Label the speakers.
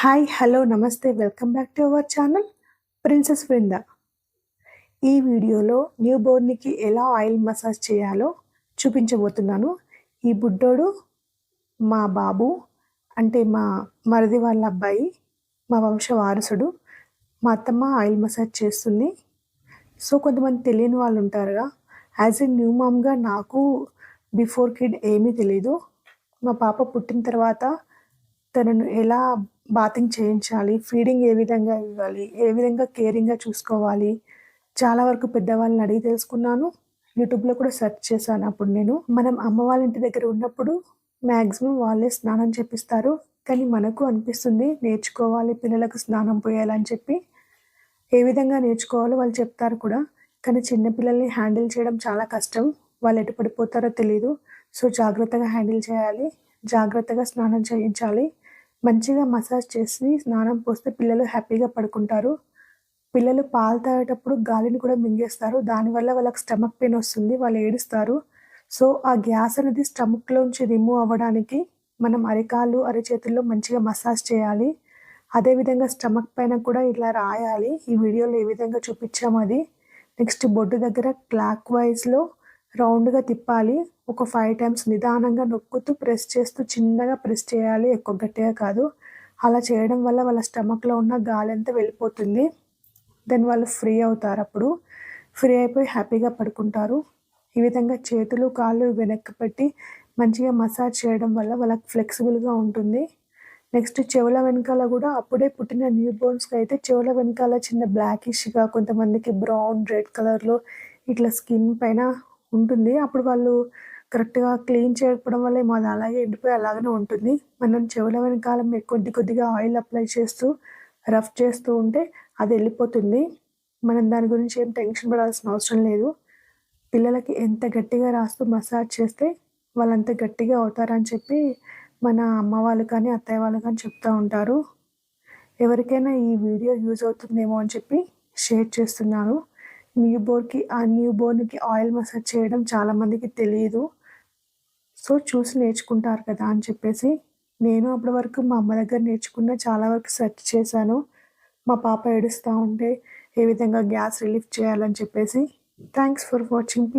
Speaker 1: Hi hello నమస్తే welcome back to our channel princess Brinda ఈ వీడియోలో న్యూ బోర్న్కి ఎలా ఆయిల్ మసాజ్ చేయాలో చూపించబోతున్నాను. ఈ బుడ్డోడు మా బాబు అంటే మా మరిది వాళ్ళ అబ్బాయి మా వంశ వారసుడు మా అత్తమ్మ ఆయిల్ మసాజ్ చేస్తుంది. సో కొంతమంది తెలియని వాళ్ళు ఉంటారుగా యాజ్ ఎ న్యూ మామ్గా నాకు బిఫోర్ కిడ్ ఏమీ తెలీదు. మా పాప పుట్టిన తర్వాత తనను ఎలా బాతింగ్ చేయించాలి ఫీడింగ్ ఏ విధంగా ఇవ్వాలి ఏ విధంగా కేరింగ్గా చూసుకోవాలి. చాలా వరకు పెద్దవాళ్ళని అడిగి తెలుసుకున్నాను. యూట్యూబ్లో కూడా సెర్చ్ చేశాను అప్పుడు నేను. మనం అమ్మ వాళ్ళ ఇంటి దగ్గర ఉన్నప్పుడు మ్యాక్సిమం వాళ్ళే స్నానం చేపిస్తారు. కానీ మనకు అనిపిస్తుంది నేర్చుకోవాలి పిల్లలకు స్నానం పోయాలని చెప్పి. ఏ విధంగా నేర్చుకోవాలో వాళ్ళు చెప్తారు కూడా. కానీ చిన్నపిల్లల్ని హ్యాండిల్ చేయడం చాలా కష్టం. వాళ్ళు ఎటు పడిపోతారో తెలియదు సో జాగ్రత్తగా హ్యాండిల్ చేయాలి. జాగ్రత్తగా స్నానం చేయించాలి. మంచిగా మసాజ్ చేసి స్నానం పోస్తే పిల్లలు హ్యాపీగా పడుకుంటారు. పిల్లలు పాలు తాగేటప్పుడు గాలిని కూడా మింగేస్తారు. దానివల్ల వాళ్ళకి స్టమక్ పెయిన్ వస్తుంది వాళ్ళు ఏడుస్తారు. సో ఆ గ్యాస్ అనేది స్టమక్లోంచి రిమూవ్ అవ్వడానికి మనం అరికాలు అరిచేతుల్లో మంచిగా మసాజ్ చేయాలి. అదేవిధంగా స్టమక్ పైన కూడా ఇలా రాయాలి. ఈ వీడియోలో ఏ విధంగా చూపించాము అది. నెక్స్ట్ బొడ్డు దగ్గర క్లాక్ వైజ్లో రౌండ్గా తిప్పాలి. ఒక ఫైవ్ టైమ్స్ నిదానంగా నొక్కుతూ ప్రెస్ చేస్తూ చిన్నగా ప్రెస్ చేయాలి. ఎక్కువ గట్టిగా కాదు. అలా చేయడం వల్ల వాళ్ళ స్టమక్లో ఉన్న గాలి అంతా వెళ్ళిపోతుంది. దెన్ వాళ్ళు ఫ్రీ అవుతారు అప్పుడు. ఫ్రీ అయిపోయి హ్యాపీగా పడుకుంటారు. ఈ విధంగా చేతులు కాళ్ళు వెనక్కి పెట్టి మంచిగా మసాజ్ చేయడం వల్ల వాళ్ళకి ఫ్లెక్సిబుల్గా ఉంటుంది. నెక్స్ట్ చెవుల వెనకాల కూడా అప్పుడే పుట్టిన న్యూ బోన్స్కి అయితే చెవుల వెనకాల చిన్న బ్లాకిష్గా కొంతమందికి బ్రౌన్ రెడ్ కలర్లో ఇట్లా స్కిన్ పైన ఉంటుంది. అప్పుడు వాళ్ళు కరెక్ట్గా క్లీన్ చేయకపోవడం వల్ల మాది అలాగే ఎండిపోయి అలాగనే ఉంటుంది. మనం చెవుల వెనకాల కొద్ది కొద్దిగా ఆయిల్ అప్లై చేస్తూ రఫ్ చేస్తూ ఉంటే అది వెళ్ళిపోతుంది. మనం దాని గురించి ఏం టెన్షన్ పడాల్సిన అవసరం లేదు. పిల్లలకి ఎంత గట్టిగా రాస్తూ మసాజ్ చేస్తే వాళ్ళంత గట్టిగా అవుతారని చెప్పి మన అమ్మ వాళ్ళు కానీ అత్తయ్య వాళ్ళు కానీ చెప్తూ ఉంటారు. ఎవరికైనా ఈ వీడియో యూజ్ అవుతుందేమో అని చెప్పి షేర్ చేస్తున్నాను న్యూ బోర్కి ఆ న్యూ బోర్న్కి ఆయిల్ మసాజ్ చేయడం చాలామందికి తెలియదు సో చూసి నేర్చుకుంటారు కదా అని చెప్పేసి నేను అప్పటి వరకు మా అమ్మ దగ్గర నేర్చుకున్న చాలా వరకు సెర్చ్ చేశాను. మా పాప ఏడుస్తూ ఉంటే ఏ విధంగా గ్యాస్ రిలీఫ్ చేయాలని చెప్పేసి. Thanks for watching please.